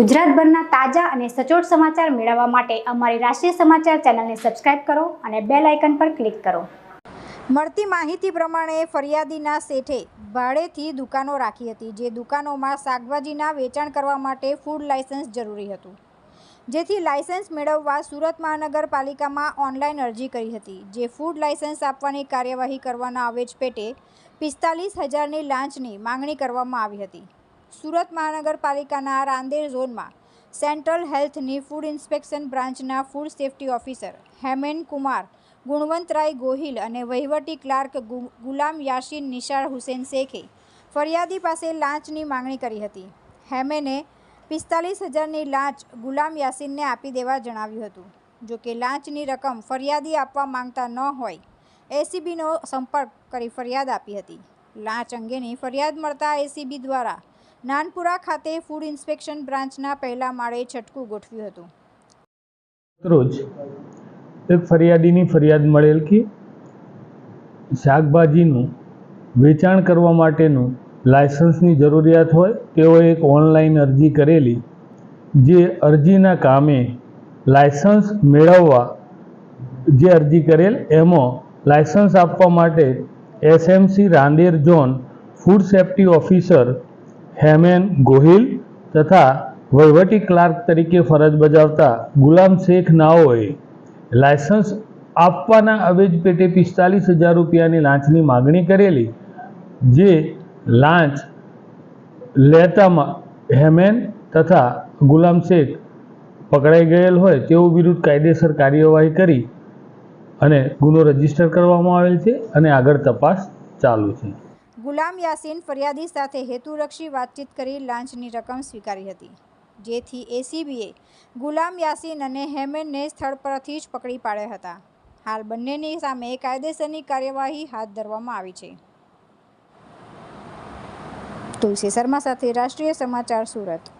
ગુજરાતભરના તાજા અને સચોટ સમાચાર મેળવવા માટે અમારી રાષ્ટ્રીય સમાચાર ચેનલને સબસ્ક્રાઇબ કરો અને બેલ આઇકન પર ક્લિક કરો. મળતી માહિતી પ્રમાણે ફરિયાદીના શેઠે ભાડેથી દુકાનો રાખી હતી, જે દુકાનોમાં શાકભાજીના વેચાણ કરવા માટે ફૂડ લાયસન્સ જરૂરી હતું. જેથી લાયસન્સ મેળવવા સુરત મહાનગરપાલિકામાં ઓનલાઈન અરજી કરી હતી. જે ફૂડ લાયસન્સ આપવાની કાર્યવાહી કરવાના આવેજ પેટે પિસ્તાલીસ હજારની લાંચની માંગણી કરવામાં આવી હતી. સુરત મહાનગરપાલિકાના રાંદેર ઝોનમાં સેન્ટ્રલ હેલ્થની ફૂડ ઇન્સ્પેક્શન બ્રાન્ચના food safety officer Hemen Kumar, Gunvantrai Gohil અને વહીવટી ક્લાર્ક ગુલામ યાસીન નિશાળ હુસેન શેખે ફરિયાદી પાસે લાંચની માંગણી કરી હતી. હેમેને પિસ્તાલીસ હજારની લાંચ ગુલામ યાસીનને આપી દેવા જણાવ્યું હતું. જો કે લાંચની રકમ ફરિયાદી આપવા માંગતા ન હોય, એસીબીનો સંપર્ક કરી ફરિયાદ આપી હતી. લાંચ અંગેની ફરિયાદ મળતા એસીબી દ્વારા નાનપુરા ખાતે ફૂડ ઇન્સ્પેક્શન બ્રાન્ચના પહેલા માળે છટકું ગોઠવ્યું હતું. રોજ એક ફરિયાદીની ફરિયાદ મળેલ કે શાકભાજીનું વેચાણ કરવા માટેનું લાયસન્સની જરૂરિયાત હોય તેઓ એક ઓનલાઈન અરજી કરેલી, જે અરજીના કામે લાયસન્સ મેળવવા જે અરજી કરેલ, એમાં લાયસન્સ આપવા માટે SMC Rander zone food safety officer Hemen Gohil તથા વહીવટી ક્લાર્ક તરીકે ફરજ બજાવતા ગુલામ શેખ નાઓએ લાયસન્સ આપવાના અવેજ પેટે પિસ્તાલીસ હજાર રૂપિયાની લાંચની માગણી કરેલી, જે લાંચ લેતામાં હેમેન તથા ગુલામ શેખ પકડાઈ ગયેલ હોય તેઓ વિરુદ્ધ કાયદેસર કાર્યવાહી કરી અને ગુનો રજિસ્ટર કરવામાં આવેલ છે અને આગળ તપાસ ચાલુ છે. ગુલામ યાસીન ફરિયાદી સાથે હેતુરક્ષી વાતચીત કરી લાંચની રકમ સ્વીકારી હતી. જેથી એસીબીએ ગુલામ યાસીન અને હેમેનને સ્થળ પરથી જ પકડી પાડ્યા હતા. હાલ બંનેની સામે કાયદેસરની કાર્યવાહી હાથ ધરવામાં આવી છે. તુલસી શર્મા સાથે રાષ્ટ્રીય સમાચાર સુરત.